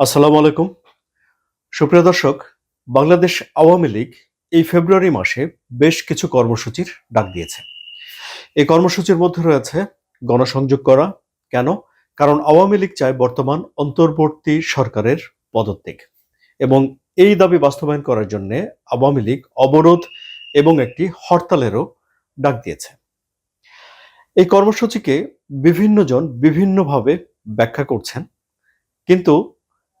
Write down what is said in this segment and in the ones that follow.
আসসালামু আলাইকুম। সুপ্রিয় দর্শক, বাংলাদেশ আওয়ামী লীগ এই ফেব্রুয়ারি মাসে বেশ কিছু কর্মসূচির ডাক দিয়েছে। এই কর্মসূচির মধ্যে রয়েছে গণসংযোগ করা। কেন? কারণ আওয়ামী লীগ চায় বর্তমান অন্তর্বর্তী সরকারের পদত্যাগ। এবং এই দাবি বাস্তবায়ন করার জন্য আওয়ামী লীগ অবরোধ এবং একটি হরতালেরও ডাক দিয়েছে। এই কর্মসূচিকে বিভিন্নজন বিভিন্নভাবে ব্যাখ্যা করছেন। কিন্তু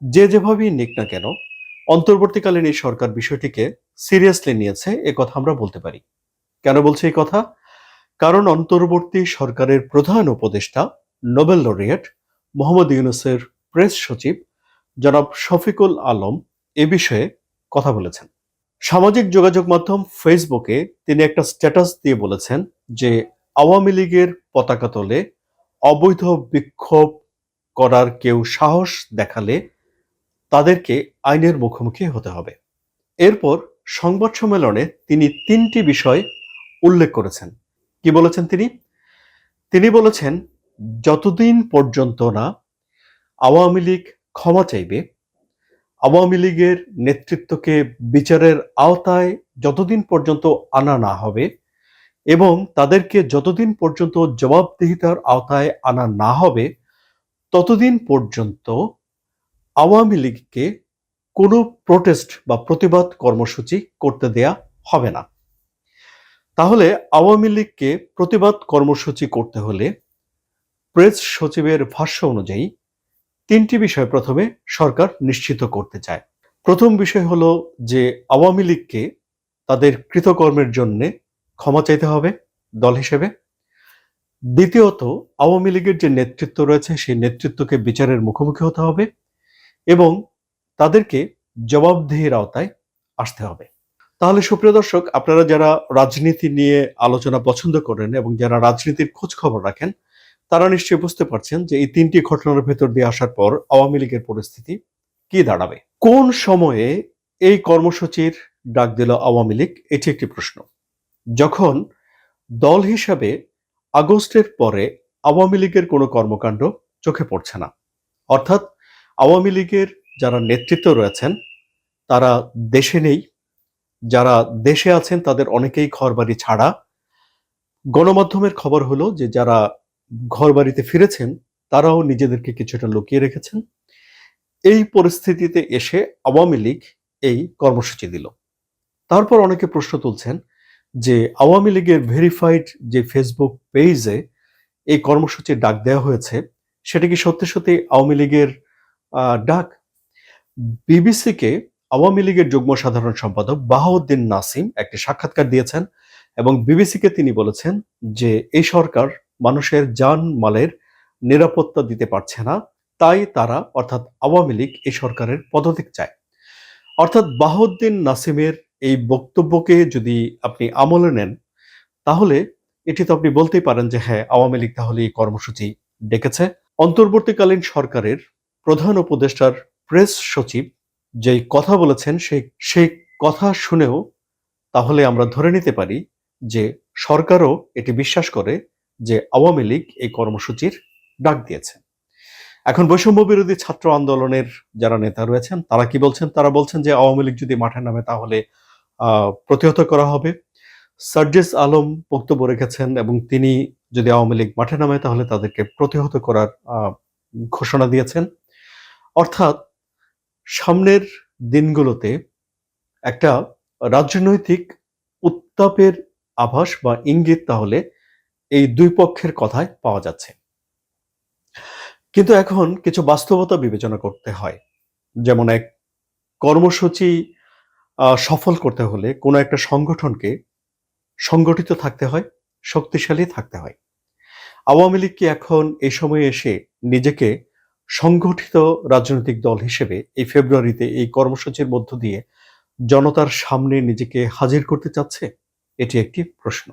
যে যেভাবেই নিক না কেন, অন্তর্বর্তীকালীন এই সরকার বিষয়টিকে সিরিয়াসলি নিয়েছে, এ কথা আমরা বলতে পারি। কেন বলছি এই কথা? কারণ অন্তর্বর্তী সরকারের প্রধান উপদেষ্টা, নোবেল লরিয়েট, মোহাম্মদ ইউনুসের প্রেস সচিব, জনাব শফিকুল আলম এ বিষয়ে কথা বলেছেন। সামাজিক যোগাযোগ মাধ্যম ফেসবুকে তিনি একটা স্ট্যাটাস দিয়ে বলেছেন যে, আওয়ামী লীগের পতাকা তোলে অবৈধ বিক্ষোভ করার কেউ সাহস দেখালে তাদেরকে আইনের মুখোমুখি হতে হবে। এরপর সংবাদ সম্মেলনে তিনি তিনটি বিষয় উল্লেখ করেছেন। কি বলেছেন তিনি? তিনি বলেছেন, যতদিন পর্যন্ত না আওয়ামী লীগ ক্ষমা চাইবে, আওয়ামী লীগের নেতৃত্বকে বিচারের আওতায় যতদিন পর্যন্ত আনা না হবে এবং তাদেরকে যতদিন পর্যন্ত জবাবদিহিতার আওতায় আনা না হবে, ততদিন পর্যন্ত আওয়ামী লীগকে কোনো প্রোটেস্ট বা প্রতিবাদ কর্মসূচি করতে দেয়া হবে না। তাহলে আওয়ামী লীগকে প্রতিবাদ কর্মসূচি করতে হলে প্রেস সচিবের ভাষ্য অনুযায়ী তিনটি বিষয় প্রথমে সরকার নিশ্চিত করতে চায়। প্রথম বিষয় হলো যে আওয়ামী লীগকে তাদের কৃতকর্মের জন্যে ক্ষমা চাইতে হবে দল হিসেবে। দ্বিতীয়ত, আওয়ামী লীগের যে নেতৃত্ব রয়েছে, সেই নেতৃত্বকে বিচারের মুখোমুখি হতে হবে। এবং তাদেরকে জবাবদিহির আওতায় আসতে হবে। তাহলে সুপ্রিয় দর্শক, আপনারা যারা রাজনীতি নিয়ে আলোচনা পছন্দ করেন এবং যারা রাজনীতির খোঁজ খবর রাখেন, তারা নিশ্চয়ই বুঝতে পারছেন যে এই তিনটি ঘটনার ভেতর দিয়ে আসার পর আওয়ামী লীগের পরিস্থিতি কি দাঁড়াবে। কোন সময়ে এই কর্মসূচির ডাক দিল আওয়ামী লীগ? এটি একটি প্রশ্ন। যখন দল হিসাবে আগস্টের পরে আওয়ামী লীগের কোনো কর্মকাণ্ড চোখে পড়ছে না, অর্থাৎ আওয়ামী লীগের যারা নেতৃত্ব রয়েছেন, তারা দেশে নেই। যারা দেশে আছেন, তাদের অনেকেই ঘরবাড়ি ছাড়া। গণমাধ্যমের খবর হলো যে, যারা ঘরবাড়িতে ফিরেছেন, তারাও নিজেদেরকে কিছুটা লুকিয়ে রেখেছেন। এই পরিস্থিতিতে এসে আওয়ামী লীগ এই কর্মসূচি দিল। তারপর অনেকে প্রশ্ন তুলছেন যে, আওয়ামী লীগের ভেরিফাইড যে ফেসবুক পেজে এই কর্মসূচির ডাক দেওয়া হয়েছে, সেটা কি সত্যি সত্যি আওয়ামী লীগের ডাক। বিবিসিকে আওয়ামী লীগের যুগ্ম সাধারণ সম্পাদক বাহাউদ্দিন নাসিম একটি সাক্ষাৎকার দিয়েছেন এবং বিবিসিকে তিনি বলেছেন যে, এই সরকার মানুষের যান মালের নিরাপত্তা দিতে পারছে না। তাই তারা, অর্থাৎ আওয়ামী লীগ, এই সরকারের পদত্যাগ চায়। অর্থাৎ বাহাউদ্দিন নাসিমের এই বক্তব্যকে যদি আপনি আমলে নেন, তাহলে এটি তো আপনি বলতেই পারেন যে হ্যাঁ আওয়ামী লীগ তাহলে এই কর্মসূচি ডেকেছে। অন্তর্বর্তীকালীন সরকারের প্রধান উপদেষ্টার প্রেস সচিব যেই কথা বলেছেন সেই সেই কথা শুনেও তাহলে আমরা ধরে নিতে পারি যে সরকারও এটি বিশ্বাস করে যে আওয়ামী লীগ এই কর্মসূচির ডাক দিয়েছে। এখন বৈষম্য বিরোধী ছাত্র আন্দোলনের যারা নেতা রয়েছেন, তারা কি বলছেন? তারা বলছেন যে আওয়ামী লীগ যদি মাঠে নামে তাহলে প্রতিহত করা হবে। সার্জেস আলম বক্তব্য রেখেছেন এবং তিনি যদি আওয়ামী লীগ মাঠে নামে তাহলে তাদেরকে প্রতিহত করার ঘোষণা দিয়েছেন। অর্থাৎ সামনের দিনগুলোতে একটা রাজনৈতিক উত্তাপের আভাস বা ইঙ্গিত তাহলে এই দুই পক্ষের কথায় পাওয়া যাচ্ছে। কিন্তু এখন কিছু বাস্তবতা বিবেচনা করতে হয়। যেমন এক কর্মসূচি সফল করতে হলে কোনো একটা সংগঠনকে সংগঠিত থাকতে হয়, শক্তিশালী থাকতে হয়। আওয়ামী লীগ কি এখন এই সময়ে এসে নিজেকে সংগঠিত রাজনৈতিক দল হিসেবে এই ফেব্রুয়ারিতে এই কর্মসূচির মধ্য দিয়ে জনতার সামনে নিজেকে হাজির করতে চাচ্ছে? এটি একটি প্রশ্ন।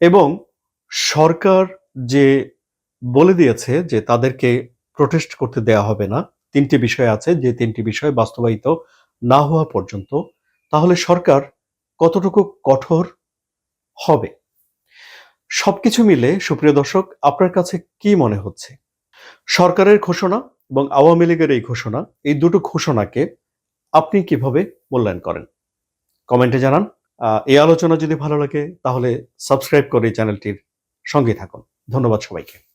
এবং সরকার যে বলে দিয়েছে যে তাদেরকে প্রোটেস্ট করতে দেয়া হবে না, তিনটি বিষয় আছে, যে তিনটি বিষয় বাস্তবায়িত না হওয়া পর্যন্ত, তাহলে সরকার কতটুকু কঠোর হবে? সবকিছু মিলে সুপ্রিয় দর্শক, আপনার কাছে কি মনে হচ্ছে? সরকারের ঘোষণা এবং আওয়ামী লীগের এই ঘোষণা, এই দুটো ঘোষণাকে আপনি কীভাবে মূল্যায়ন করেন? কমেন্টে জানান। এই আলোচনা যদি ভালো লাগে, তাহলে সাবস্ক্রাইব করে চ্যানেলটির সঙ্গে থাকুন। ধন্যবাদ সবাইকে।